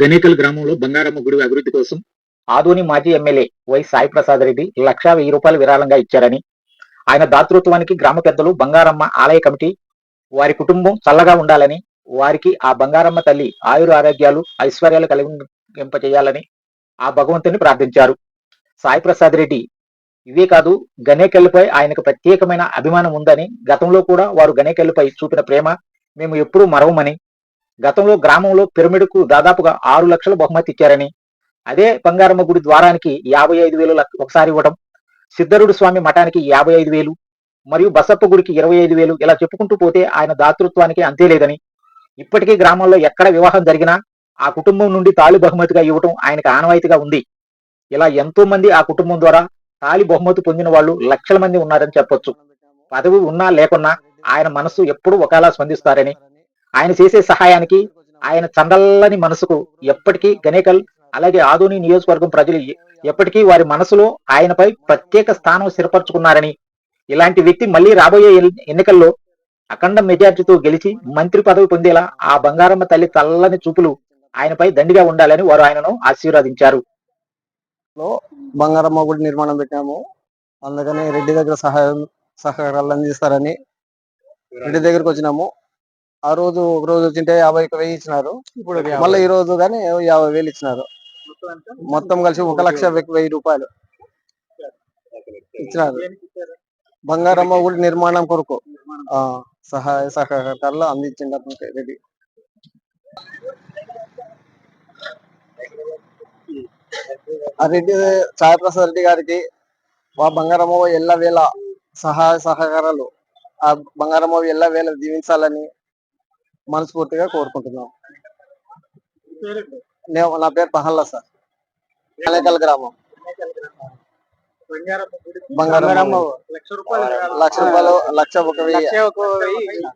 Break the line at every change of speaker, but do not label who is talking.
గణేకల్ గ్రామంలో బంగారమ్మ గుడి అభివృద్ధి కోసం ఆదోని మాజీ ఎమ్మెల్యే వై సాయి ప్రసాద్ రెడ్డి లక్షా వెయ్యి రూపాయలు విరాళంగా ఇచ్చారని. ఆయన దాతృత్వానికి గ్రామ పెద్దలు బంగారమ్మ ఆలయ కమిటీ వారి కుటుంబం చల్లగా ఉండాలని వారికి ఆ బంగారమ్మ తల్లి ఆయుర ఆరోగ్యాలు ఐశ్వర్యాలు కలిగింపచేయాలని ఆ భగవంతుని ప్రార్థించారు. సాయి ప్రసాద్ రెడ్డి ఇవే కాదు గణేకెళ్ళపై ఆయనకు ప్రత్యేకమైన అభిమానం ఉందని గతంలో కూడా వారు గణేకెళ్ళపై చూపిన ప్రేమ మేము ఎప్పుడూ మరవమని గతంలో గ్రామంలో పిరమిడ్కు దాదాపుగా ఆరు లక్షల బహుమతి ఇచ్చారని అదే బంగారమ్మ గుడి ద్వారానికి యాభై ఐదు వేలు ఒకసారి ఇవ్వడం సిద్ధరుడు స్వామి మఠానికి యాభై ఐదు వేలు మరియు బసప్ప గుడికి ఇరవై ఐదు వేలు ఇలా చెప్పుకుంటూ పోతే ఆయన దాతృత్వానికి అంతే లేదని. ఇప్పటికీ గ్రామంలో ఎక్కడ వివాహం జరిగినా ఆ కుటుంబం నుండి తాళి బహుమతిగా ఇవ్వటం ఆయనకు ఆనవాయితీగా ఉంది. ఇలా ఎంతో మంది ఆ కుటుంబం ద్వారా తాళి బహుమతి పొందిన వాళ్ళు లక్షల మంది ఉన్నారని చెప్పొచ్చు. పదవి ఉన్నా లేకున్నా ఆయన మనస్సు ఎప్పుడూ ఒకేలా స్పందిస్తారని ఆయన చేసే సహాయానికి ఆయన చందల్లని మనసుకు ఎప్పటికీ గణేకల్ అలాగే ఆదోని నియోజకవర్గం ప్రజలు ఎప్పటికీ వారి మనసులో ఆయనపై ప్రత్యేక స్థానం స్థిరపరచుకున్నారని ఇలాంటి వ్యక్తి మళ్ళీ రాబోయే ఎన్నికల్లో అఖండ మెజార్టీతో గెలిచి మంత్రి పదవి పొందేలా ఆ బంగారమ్మ తల్లి చల్లని చూపులు ఆయనపై దండిగా ఉండాలని వారు ఆయనను ఆశీర్వదించారు.
బంగారమ్మ గుడి నిర్మాణం పెట్టాము. అందుకని రెడ్డి దగ్గర సహాయం సహకారాలు అందిస్తారని రెడ్డి దగ్గరకు వచ్చినాము. ఆ రోజు ఒక రోజు వచ్చింటే యాభై ఒక వెయ్యి ఇచ్చినారు. మళ్ళీ ఈ రోజు కానీ యాభై వేలు ఇచ్చినారు. మొత్తం కలిసి ఒక లక్ష వెయ్యి- రూపాయలు ఇచ్చినారు. బంగారమ్మ గుడి నిర్మాణం కొరకు సహాయ సహకారాలు అందించిండు అతనికి రెడ్డి. ఆ రెడ్డి సాయిప్రసాద్ రెడ్డి గారికి ఆ బంగారమ్మ ఎల్ల వేళ సహాయ సహకారాలు. ఆ బంగారమ్మ ఎల్ల వేళ దీవించాలని మనస్ఫూర్తిగా కోరుకుంటున్నాం. నేను నా పేరు పహల్లా సార్. కలేకల్ గ్రామం. బంగారమ్మ లక్ష రూపాయలు లక్ష ఒక వెయ్యి.